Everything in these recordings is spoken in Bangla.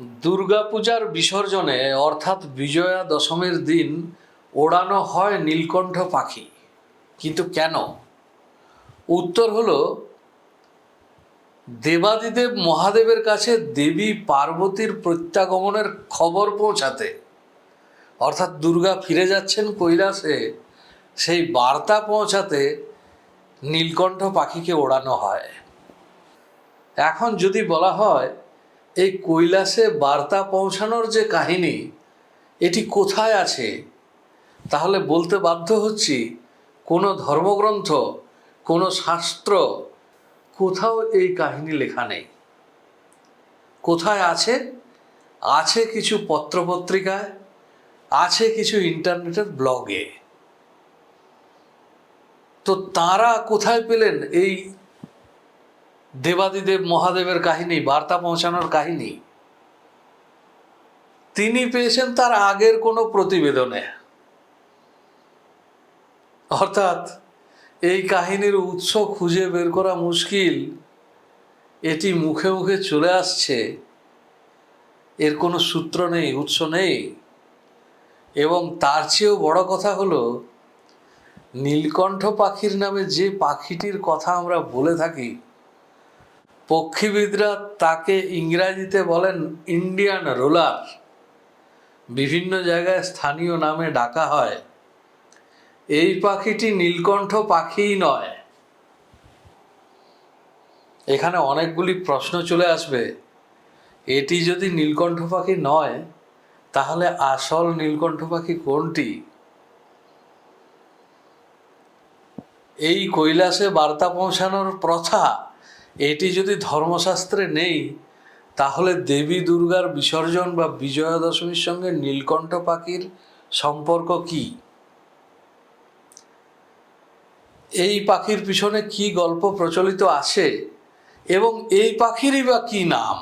দুর্গাপূজার বিসর্জনে, অর্থাৎ বিজয়া দশমীর দিন, ওড়ানো হয় নীলকণ্ঠ পাখি। কিন্তু কেন? উত্তর হলো, দেবাদিদেব মহাদেবের কাছে দেবী পার্বতীর প্রত্যাগমনের খবর পৌঁছাতে। অর্থাৎ দুর্গা ফিরে যাচ্ছেন কৈলাসে, সেই বার্তা পৌঁছাতে নীলকণ্ঠ পাখিকে ওড়ানো হয়। এখন যদি বলা হয় এই কৈলাসে বার্তা পৌঁছানোর যে কাহিনী, এটি কোথায় আছে? তাহলে বলতে বাধ্য হচ্ছি, কোনো ধর্মগ্রন্থ, কোনো শাস্ত্র কোথাও এই কাহিনী লেখা নেই। কোথায় আছে? আছে কিছু পত্রপত্রিকায়, আছে কিছু ইন্টারনেটের ব্লগে। তো তারা কোথায় পেলেন এই দেবাদিদেব মহাদেবের কাহিনী, বার্তা পৌঁছানোর কাহিনী। তিনি পেয়েছেন তার আগের কোনো প্রতিবেদনে। অর্থাৎ এই কাহিনীর উৎস খুঁজে বের করা মুশকিল, এটি মুখে মুখে চলে আসছে। এর কোনো সূত্র নেই, উৎস নেই। এবং তার চেয়েও বড় কথা হলো, নীলকণ্ঠ পাখির নামে যে পাখিটির কথা আমরা বলে থাকি পক্ষীবিদরা তাকে ইংরাজিতে বলেন ইন্ডিয়ান রোলার। বিভিন্ন জায়গায় স্থানীয় নামে ডাকা হয়। এই পাখিটি নীলকণ্ঠ পাখিই নয়। এখানে অনেকগুলি প্রশ্ন চলে আসবে। এটি যদি নীলকণ্ঠ পাখি নয়, তাহলে আসল নীলকণ্ঠ পাখি কোনটি? এই কৈলাসে বার্তা পৌঁছানোর প্রথা এটি যদি ধর্মশাস্ত্রে নেই, তাহলে দেবী দুর্গার বিসর্জন বা বিজয়া দশমীর সঙ্গে নীলকণ্ঠ পাখির সম্পর্ক কি? এই পাখির পিছনে কি গল্প প্রচলিত আছে এবং এই পাখিরই বা কি নাম?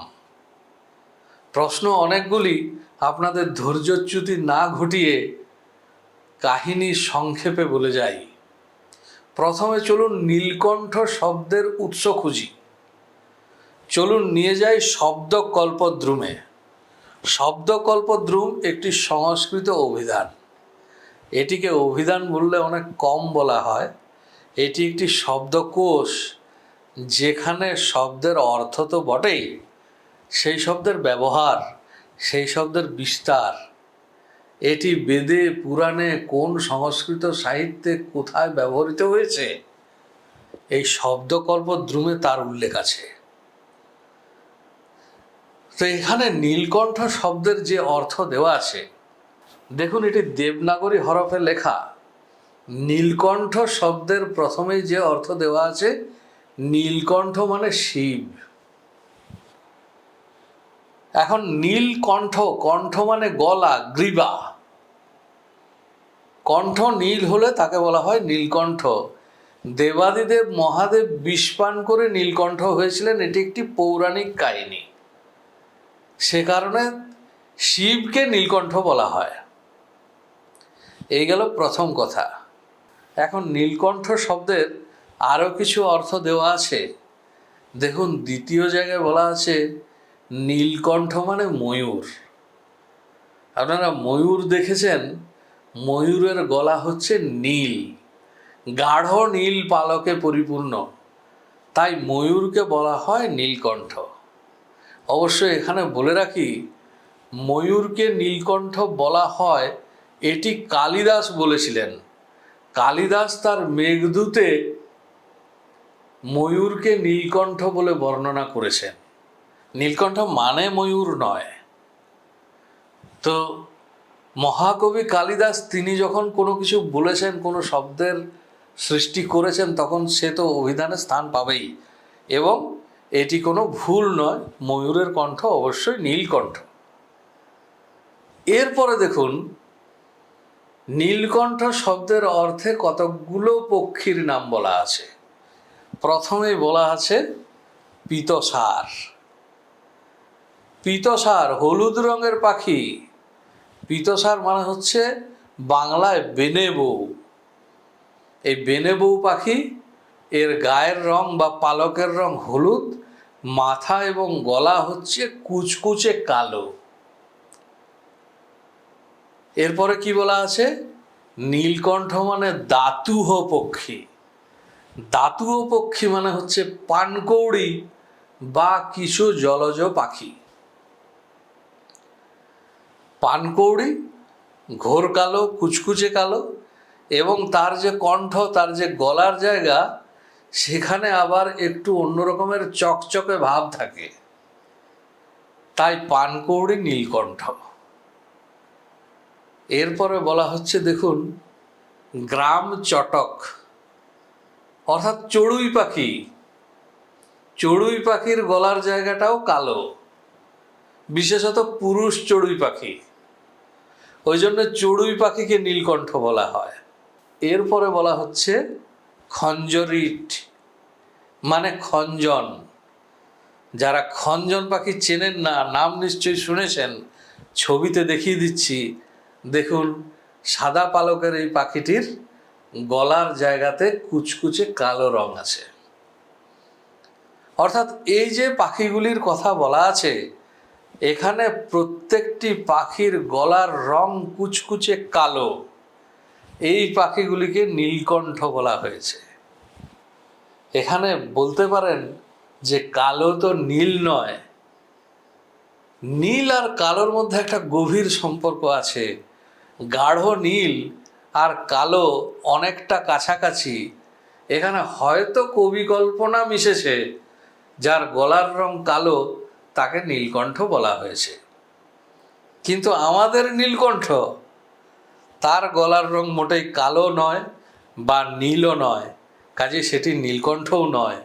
প্রশ্ন অনেকগুলি আপনাদের ধৈর্যচ্যুতি না ঘটিয়ে কাহিনী সংক্ষেপে বলে যাই। প্রথমে চলুন নীলকণ্ঠ শব্দের উৎস খুঁজি। চলুন নিয়ে যাই শব্দকল্পদ্রুমে। শব্দকল্পদ্রুম একটি সংস্কৃত অভিধান। এটিকে অভিধান বললে অনেক কম বলা হয়। এটি একটি শব্দকোষ, যেখানে শব্দের অর্থ তো বটেই। সেই শব্দের ব্যবহার, সেই শব্দের বিস্তার। এটি বেদে, পুরাণে কোন সংস্কৃত সাহিত্যে কোথায় ব্যবহৃত হয়েছে? এই শব্দকল্প দ্রুমে তার উল্লেখ আছে। তো এখানে নীলকণ্ঠ শব্দের যে অর্থ দেওয়া আছে, দেখুন এটি দেবনাগরী হরফে লেখা। নীলকণ্ঠ শব্দের প্রথমেই যে অর্থ দেওয়া আছে, নীলকণ্ঠ মানে শিব। এখন নীলকণ্ঠ, কণ্ঠ মানে গলা, গ্রীবা। কণ্ঠ নীল হলে তাকে বলা হয় নীলকণ্ঠ। দেবাদিদেব মহাদেব বিষপান করে নীলকণ্ঠ হয়েছিলেন, এটি একটি পৌরাণিক কাহিনী। সে কারণে শিবকে নীলকণ্ঠ বলা হয়। এই গেল প্রথম কথা। এখন নীলকণ্ঠ শব্দের আরও কিছু অর্থ দেওয়া আছে। দেখুন, দ্বিতীয় জায়গায় বলা আছে, নীলকণ্ঠ মানে ময়ূর। আপনারা ময়ূর দেখেছেন? ময়ূরের গলা হচ্ছে নীল। গাঢ় নীল পালকে পরিপূর্ণ। তাই ময়ূরকে বলা হয় নীলকণ্ঠ। অবশ্য এখানে বলে রাখি, ময়ূরকে নীলকণ্ঠ বলা হয়, এটি কালিদাস বলেছিলেন। কালিদাস তার মেঘদূতে ময়ূরকে নীলকণ্ঠ বলে বর্ণনা করেছেন। নীলকণ্ঠ মানে ময়ূর নয়। তো মহাকবি কালিদাস তিনি যখন কোনো কিছু বলেছেন, কোনো শব্দের সৃষ্টি করেছেন, তখন সে তো অভিধানে স্থান পাবেই। এবং এটি কোনো ভুল নয়, ময়ূরের কণ্ঠ অবশ্যই নীলকণ্ঠ এরপরে দেখুন, নীলকণ্ঠ শব্দের অর্থে কতকগুলো পক্ষীর নাম বলা আছে। প্রথমে বলা আছে পিতসার। পিতসার হলুদ রঙের পাখি। পিতসার মানে হচ্ছে বাংলায় বেনে বউ এই বেনে বউ পাখি এর গায়ের রং বা পালকের রং হলুদ, মাথা এবং গলা হচ্ছে কুচকুচে কালো। এরপরে কি বলা আছে? নীলকণ্ঠ মানে দাতুহ পক্ষী দাতুহ পক্ষী মানে হচ্ছে পানকৌড়ি বা কিছু জলজ পাখি। পানকৌড়ি ঘোর কালো, কুচকুচে কালো এবং তার যে কণ্ঠ, তার যে গলার জায়গা সেখানে আবার একটু অন্য রকমের চকচকে ভাব থাকে। তাই পানকৌড়ি নীলকণ্ঠ। এরপরে বলা হচ্ছে, দেখুন, গ্রাম চটক। অর্থাৎ চড়ুই পাখি। চড়ুই পাখির গলার জায়গাটাও কালো। বিশেষত পুরুষ চড়ুই পাখি। ওই জন্য চড়ুই পাখিকে নীলকণ্ঠ বলা হয়। এরপরে বলা হচ্ছে খঞ্জরিট মানে খঞ্জন। যারা খঞ্জন পাখি চেনেন না, নাম নিশ্চয়ই শুনেছেন, ছবিতে দেখিয়ে দিচ্ছি। দেখুন, সাদা পালকের এই পাখিটির গলার জায়গাতে কুচকুচে কালো রং আছে। অর্থাৎ এই যে পাখিগুলির কথা বলা আছে, এখানে প্রত্যেকটি পাখির গলার রং কুচকুচে কালো। এই পাখিগুলিকে নীলকণ্ঠ বলা হয়েছে। এখানে বলতে পারেন যে কালো তো নীল নয়, নীল আর কালোর মধ্যে একটা গভীর সম্পর্ক আছে। গাঢ় নীল আর কালো অনেকটা কাছাকাছি। এখানে হয়তো কবি কল্পনা মিশেছে, যার গলার রং কালো তাকে নীলকণ্ঠ বলা হয়েছে। কিন্তু আমাদের নীলকণ্ঠ তার গলার রং মোটেই কালো নয় বা নীলও নয় কাজে সেটি নীলকণ্ঠও নয়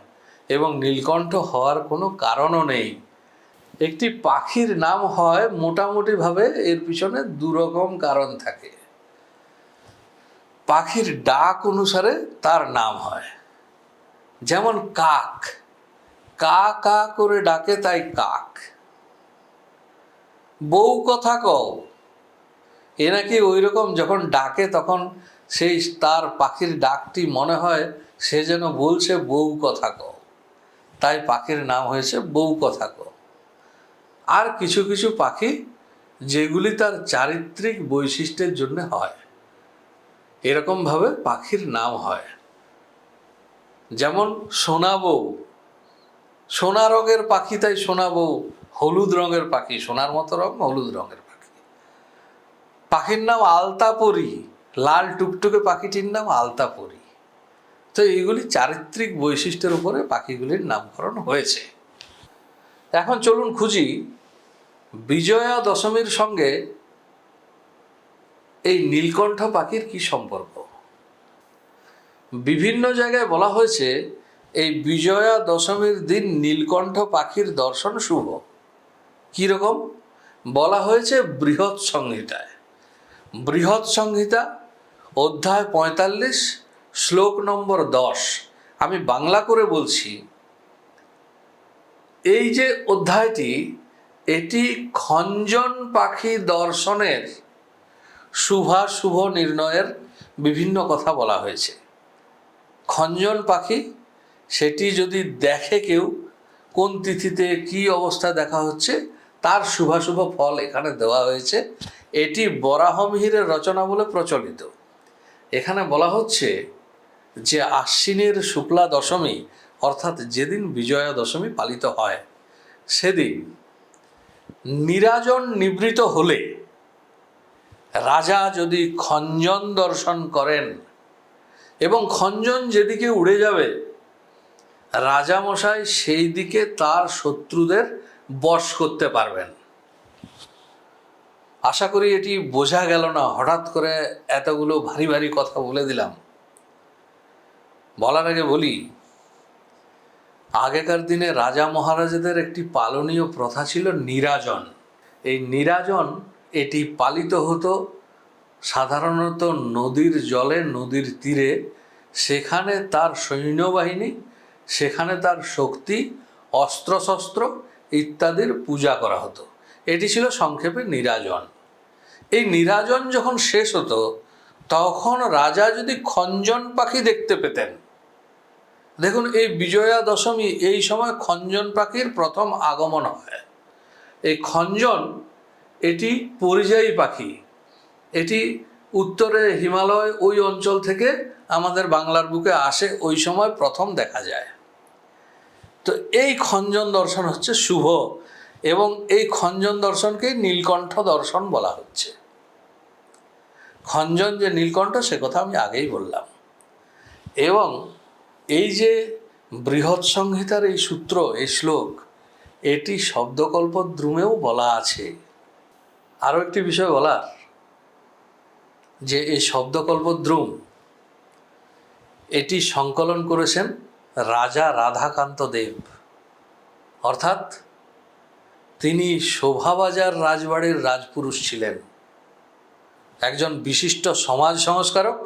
এবং নীলকণ্ঠ হওয়ার কোনো কারণও নেই। একটি পাখির নাম হয় মোটামুটিভাবে এর পিছনে দুরকম কারণ থাকে। পাখির ডাক অনুসারে তার নাম হয়। যেমন কাক, কা কা করে ডাকে তাই কাক। বউ কথা কও এ নাকি ওই রকম যখন ডাকে তখন সেই তার পাখির ডাকটি মনে হয় সে যেন বলছে বউ কথা কও। তাই পাখির নাম হয়েছে বউ কথা কও। আর কিছু কিছু পাখি যেগুলি তার চারিত্রিক বৈশিষ্ট্যের জন্য হয় এরকমভাবে পাখির নাম হয়। যেমন সোনা বউ। সোনা রঙের পাখি তাই সোনা বউ। হলুদ রঙের পাখি, সোনার মতো রং, হলুদ রঙের পাখির নাম আলতাপরি, লাল টুকটুকে পাখিটির নাম আলতাপরি। তো এইগুলি চারিত্রিক বৈশিষ্ট্যের উপরে পাখিগুলির নামকরণ হয়েছে। এখন চলুন খুঁজি বিজয়া দশমীর সঙ্গে এই নীলকণ্ঠ পাখির কি সম্পর্ক। বিভিন্ন জায়গায় বলা হয়েছে, এই বিজয়া দশমীর দিন নীলকণ্ঠ পাখির দর্শন শুভ। কীরকম বলা হয়েছে বৃহৎ সংহিতায়। বৃহৎ সংহিতা, অধ্যায় পঁয়তাল্লিশ, শ্লোক নম্বর দশ। আমি বাংলা করে বলছি, এই যে অধ্যায়টি, এটি খঞ্জন পাখি দর্শনের শুভাশুভ নির্ণয়ের বিভিন্ন কথা বলা হয়েছে। খঞ্জন পাখি, সেটি যদি দেখে কেউ, কোন তিথিতে কি অবস্থা দেখা হচ্ছে, তার শুভাশুভ ফল এখানে দেওয়া হয়েছে। এটি বরাহমিহিরের রচনা বলে প্রচলিত। এখানে বলা হচ্ছে যে আশ্বিনের শুক্লা দশমী, অর্থাৎ যেদিন বিজয়া দশমী পালিত হয়, সেদিন নিরাজন নিবৃত হলে রাজা যদি খঞ্জন দর্শন করেন এবং খঞ্জন যেদিকে উড়ে যাবে, রাজামশাই সেই দিকে তার শত্রুদের বশ করতে পারবেন। আশা করি এটি বোঝা গেল না, হঠাৎ করে এতগুলো ভারী ভারী কথা বলে দিলাম। বলার আগে বলি, আগেকার দিনে রাজা মহারাজাদের একটি পালনীয় প্রথা ছিল নিরাজন। এই নিরাজন এটি পালিত হতো সাধারণত নদীর জলে, নদীর তীরে। সেখানে তার সৈন্যবাহিনী, সেখানে তার শক্তি, অস্ত্রশস্ত্র ইত্যাদির পূজা করা হতো। এটি ছিল সংক্ষেপে নিরাজন। এই নিরাজন যখন শেষ হতো, তখন রাজা যদি খঞ্জন পাখি দেখতে পেতেন। দেখুন, এই বিজয়া দশমী এই সময় খঞ্জন পাখির প্রথম আগমন হয়। এই খঞ্জন এটি পরিযায়ী পাখি। এটি উত্তরে হিমালয় ওই অঞ্চল থেকে আমাদের বাংলার বুকে আসে, ওই সময় প্রথম দেখা যায়। তো এই খঞ্জন দর্শন হচ্ছে শুভ। এবং এই খঞ্জন দর্শনকেই নীলকণ্ঠ দর্শন বলা হচ্ছে। খঞ্জন যে নীলকণ্ঠ, সে কথা আমি আগেই বললাম। এবং এই যে বৃহৎ সংহিতার এই সূত্র, এই শ্লোক, এটি শব্দকল্প দ্রুমেও বলা আছে। আরও একটি বিষয় বলার, যে এই শব্দকল্প দ্রুম এটি সংকলন করেছেন রাজা রাধাকান্ত দেব। অর্থাৎ তিনি শোভাবাজার রাজবাড়ির রাজপুরুষ ছিলেন। একজন বিশিষ্ট সমাজ সংস্কারক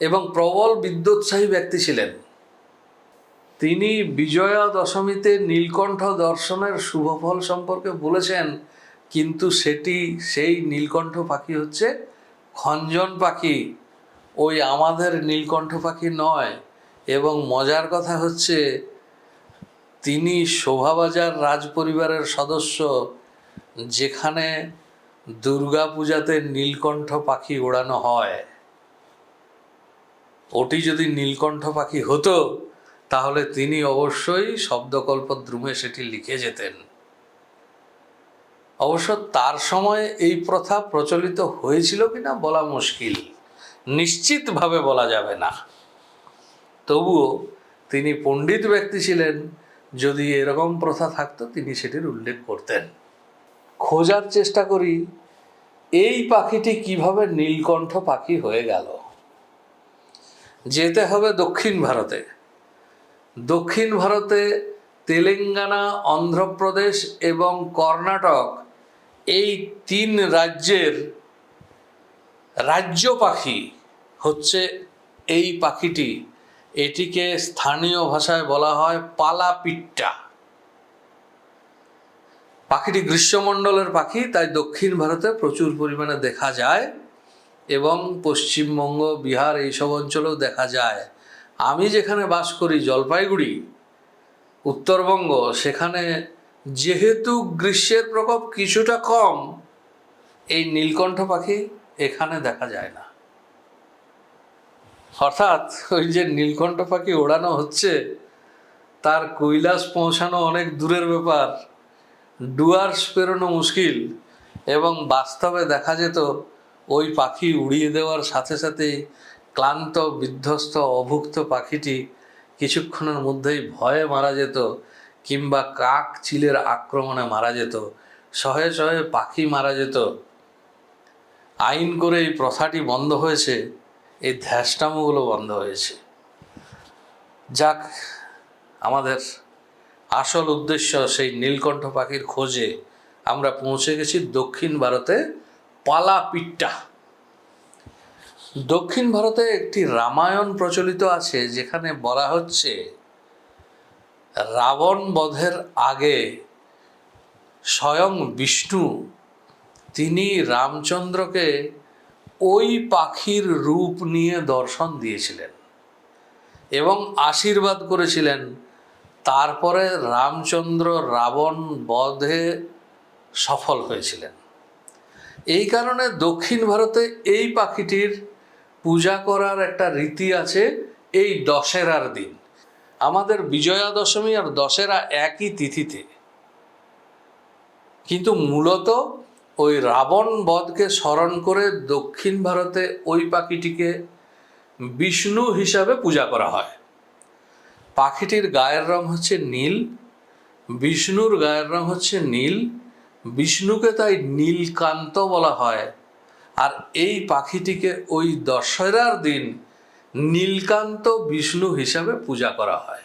এবং প্রবল বিদ্যোৎসাহী ব্যক্তি ছিলেন। তিনি বিজয়া দশমীতে নীলকণ্ঠ দর্শনের শুভফল সম্পর্কে বলেছেন, কিন্তু সেটি, সেই নীলকণ্ঠ পাখি হচ্ছে খঞ্জন পাখি। ওই আমাদের নীলকণ্ঠ পাখি নয়, এবং মজার কথা হচ্ছে তিনি শোভাবাজার রাজ পরিবারের সদস্য, যেখানে দুর্গাপূজাতে নীলকণ্ঠ পাখি ওড়ানো হয়। ওটি যদি নীলকণ্ঠ পাখি হতো, তাহলে তিনি অবশ্যই শব্দকল্প দ্রুমে সেটি লিখে যেতেন। অবশ্য তার সময়ে এই প্রথা প্রচলিত হয়েছিল কিনা বলা মুশকিল। নিশ্চিতভাবে বলা যাবে না। তবুও তিনি পণ্ডিত ব্যক্তি ছিলেন যদি এরকম প্রথা থাকতো, তিনি সেটির উল্লেখ করতেন। খোঁজার চেষ্টা করি, এই পাখিটি কীভাবে নীলকণ্ঠ পাখি হয়ে গেল? যেতে হবে দক্ষিণ ভারতে। দক্ষিণ ভারতে তেলেঙ্গানা, অন্ধ্রপ্রদেশ এবং কর্ণাটক এই তিন রাজ্যের রাজ্য পাখি হচ্ছে এই পাখিটি। এটিকে স্থানীয় ভাষায় বলা হয় পালাপিট্টা। পাখিটি গ্রীষ্মমণ্ডলের পাখি, তাই দক্ষিণ ভারতে প্রচুর পরিমাণে দেখা যায় এবং পশ্চিমবঙ্গ, বিহার এইসব অঞ্চলেও দেখা যায়। আমি যেখানে বাস করি, জলপাইগুড়ি, উত্তরবঙ্গ, সেখানে যেহেতু গ্রীষ্মের প্রকোপ কিছুটা কম, এই নীলকণ্ঠ পাখি এখানে দেখা যায় না। অর্থাৎ ওই যে নীলকণ্ঠ পাখি ওড়ানো হচ্ছে, তার কৈলাস পৌঁছানো অনেক দূরের ব্যাপার। ডুয়ার্স পেরোনো মুশকিল এবং বাস্তবে দেখা যেত ওই পাখি উড়িয়ে দেওয়ার সাথে সাথেই ক্লান্ত, বিধ্বস্ত, অভুক্ত পাখিটি কিছুক্ষণের মধ্যেই ভয়ে মারা যেত কিংবা কাক চিলের আক্রমণে মারা যেত, শহে শহে পাখি মারা যেত। আইন করে এই প্রথাটি বন্ধ হয়েছে। এই ধ্যাসটামোগুলো বন্ধ হয়েছে। যাক, আমাদের আসল উদ্দেশ্য সেই নীলকণ্ঠ পাখির খোঁজে আমরা পৌঁছে গেছি দক্ষিণ ভারতে পালাপিট্টা। দক্ষিণ ভারতে একটি রামায়ণ প্রচলিত আছে, যেখানে বলা হচ্ছে, রাবণ বধের আগে স্বয়ং বিষ্ণু, তিনি রামচন্দ্রকে ওই পাখির রূপ নিয়ে দর্শন দিয়েছিলেন এবং আশীর্বাদ করেছিলেন। তারপরে রামচন্দ্র রাবণ বধে সফল হয়েছিলেন। এই কারণে দক্ষিণ ভারতে এই পাখিটির পূজা করার একটা রীতি আছে, এই দশেরার দিন। আমাদের বিজয়া দশমী আর দশেরা একই তিথিতে। কিন্তু মূলত ওই রাবণ বধকে স্মরণ করে দক্ষিণ ভারতে ওই পাখিটিকে বিষ্ণু হিসাবে পূজা করা হয়। পাখিটির গায়ের রং হচ্ছে নীল, বিষ্ণুর গায়ের রং হচ্ছে নীল, বিষ্ণুকে তাই নীলকান্ত বলা হয়। আর এই পাখিটিকে ওই দশেরার দিন নীলকান্ত বিষ্ণু হিসাবে পূজা করা হয়।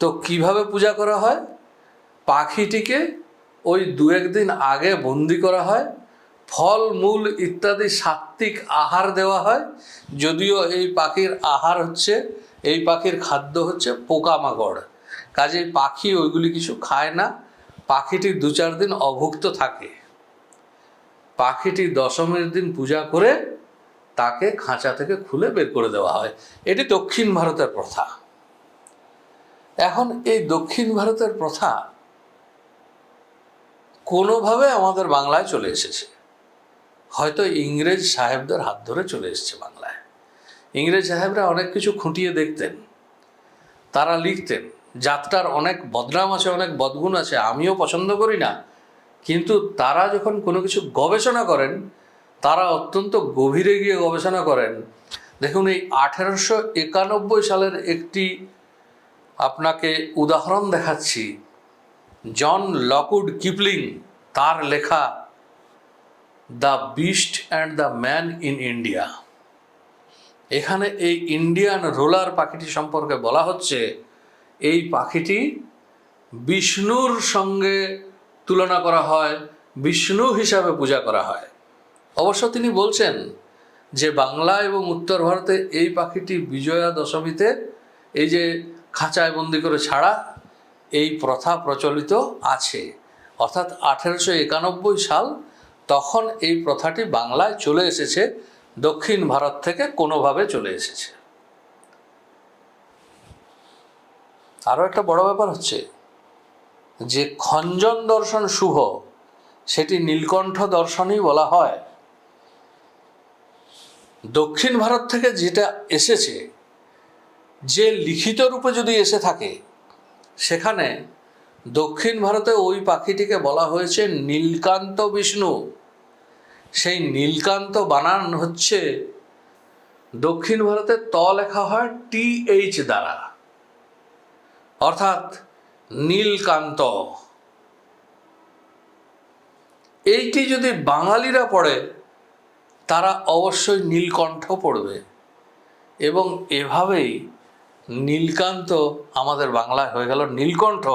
তো কীভাবে পূজা করা হয়? পাখিটিকে ওই দু একদিন আগে বন্দি করা হয়, ফল, মূল ইত্যাদি সাত্বিক আহার দেওয়া হয়। যদিও এই পাখির আহার হচ্ছে, এই পাখির খাদ্য হচ্ছে পোকামাকড়। কাজেই পাখি ওইগুলি কিছু খায় না, পাখিটি দু চার দিন অভুক্ত থাকে। পাখিটি দশমীর দিন পূজা করে তাকে খাঁচা থেকে খুলে বের করে দেওয়া হয়। এটি দক্ষিণ ভারতের প্রথা। এখন এই দক্ষিণ ভারতের প্রথা কোনোভাবে আমাদের বাংলায় চলে এসেছে। হয়তো ইংরেজ সাহেবদের হাত ধরে চলে এসেছে বাংলায়। ইংরেজ সাহেবরা অনেক কিছু খুঁটিয়ে দেখতেন, তারা লিখতেন, যাত্রার অনেক বদনাম আছে, অনেক বদগুণ আছে, আমিও পছন্দ করি না। কিন্তু তারা যখন কোনো কিছু গবেষণা করেন, তারা অত্যন্ত গভীরে গিয়ে গবেষণা করেন। দেখুন, এই আঠেরোশো একানব্বই সালের একটি আপনাকে উদাহরণ দেখাচ্ছি। জন লকুড কিপলিং, তার লেখা the beast and the man in India এখানে এই ইন্ডিয়ান রোলার পাখিটি সম্পর্কে বলা হচ্ছে, এই পাখিটি বিষ্ণুর সঙ্গে তুলনা করা হয়, বিষ্ণু হিসাবে পূজা করা হয়। অবশ্য তিনি বলছেন যে বাংলা এবং উত্তর ভারতে এই পাখিটি বিজয়া দশমীতে এই যে খাঁচায় বন্দি করে ছাড়া এই প্রথা প্রচলিত আছে। অর্থাৎ আঠেরোশো একানব্বই সাল তখন এই প্রথাটি বাংলায় চলে এসেছে, দক্ষিণ ভারত থেকে কোনোভাবে চলে এসেছে। আরও একটা বড় ব্যাপার হচ্ছে যে খঞ্জন দর্শন শুভ, সেটি নীলকণ্ঠ দর্শনই বলা হয়। দক্ষিণ ভারত থেকে যেটা এসেছে, যে লিখিত রূপে যদি এসে থাকে সেখানে দক্ষিণ ভারতে ওই পাখিটিকে বলা হয়েছে নীলকান্ত বিষ্ণু। সেই নীলকান্ত বানান হচ্ছে দক্ষিণ ভারতে ত লেখা হয় টি এইচ দ্বারা। অর্থাৎ নীলকান্ত। এইটি যদি বাঙালিরা পড়ে, তারা অবশ্যই নীলকণ্ঠ পড়বে এবং এভাবেই নীলকান্ত আমাদের বাংলায় হয়ে গেল নীলকণ্ঠ।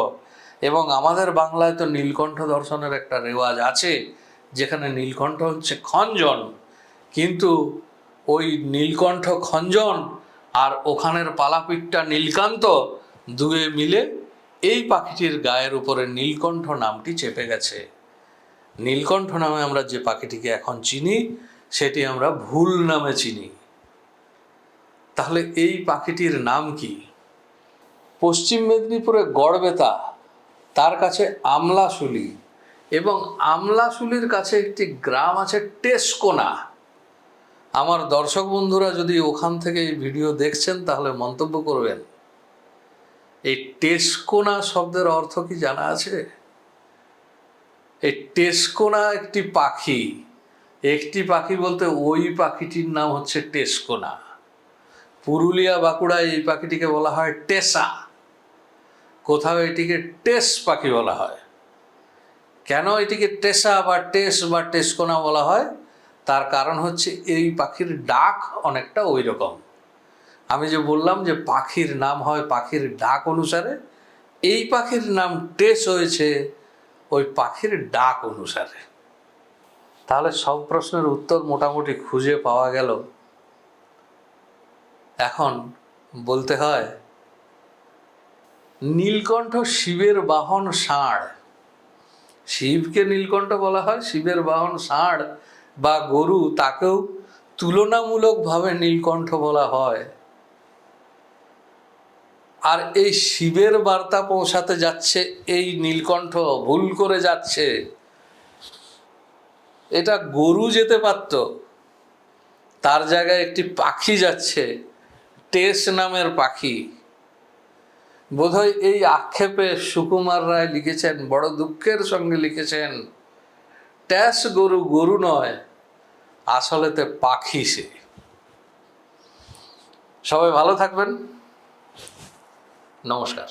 এবং আমাদের বাংলায় তো নীলকণ্ঠ দর্শনের একটা রেওয়াজ আছে, যেখানে নীলকণ্ঠ হচ্ছে খঞ্জন। কিন্তু ওই নীলকণ্ঠ খঞ্জন আর ওখানের পালাপিঠটা নীলকান্ত দুয়ে মিলে এই পাখিটির গায়ের উপরে নীলকণ্ঠ নামটি চেপে গেছে। নীলকণ্ঠ নামে আমরা যে পাখিটিকে এখন চিনি, সেটি আমরা ভুল নামে চিনি। তাহলে এই পাখিটির নাম কি? পশ্চিম মেদিনীপুরে গড়বেতা তার কাছে আমলাশুলি এবং আমলাশুলির কাছে একটি গ্রাম আছে টেসকোনা। আমার দর্শক বন্ধুরা, যদি ওখান থেকে এই ভিডিও দেখছেন, তাহলে মন্তব্য করবেন। এই টেসকোনা শব্দের অর্থ কি জানা আছে? এই টেসকোনা একটি পাখি। একটি পাখি বলতে ওই পাখিটির নাম হচ্ছে টেসকোনা। পুরুলিয়া বাঁকুড়ায় এই পাখিটিকে বলা হয় টেসা। কোথাও এটিকে টেস পাখি বলা হয়। কেন এটিকে টেসা বা টেস বা টেসকোনা বলা হয়? তার কারণ হচ্ছে এই পাখির ডাক অনেকটা ওই রকম আমি যে বললাম যে পাখির নাম হয় পাখির ডাক অনুসারে, এই পাখির নাম টেস হয়েছে ওই পাখির ডাক অনুসারে। তাহলে সব প্রশ্নের উত্তর মোটামুটি খুঁজে পাওয়া গেল। এখন বলতে হয়, নীলকণ্ঠ শিবের বাহন ষাঁড়। শিবকে নীলকণ্ঠ বলা হয়, শিবের বাহন ষাঁড় বা গরু তাকেও তুলনামূলকভাবে নীলকণ্ঠ বলা হয়। আর এই শিবের বার্তা পৌঁছাতে যাচ্ছে, এই নীলকণ্ঠ ভুল করে যাচ্ছে। এটা গরু যেতে পারত, তার জায়গায় একটি পাখি যাচ্ছে। টেস নামের পাখি। বোধহয় এই আক্ষেপে সুকুমার রায় লিখেছেন, বড় দুঃখের সঙ্গে লিখেছেন ট্যাস গরু গরু নয়, আসলেতে পাখি সে। সবাই ভালো থাকবেন। নমস্কার।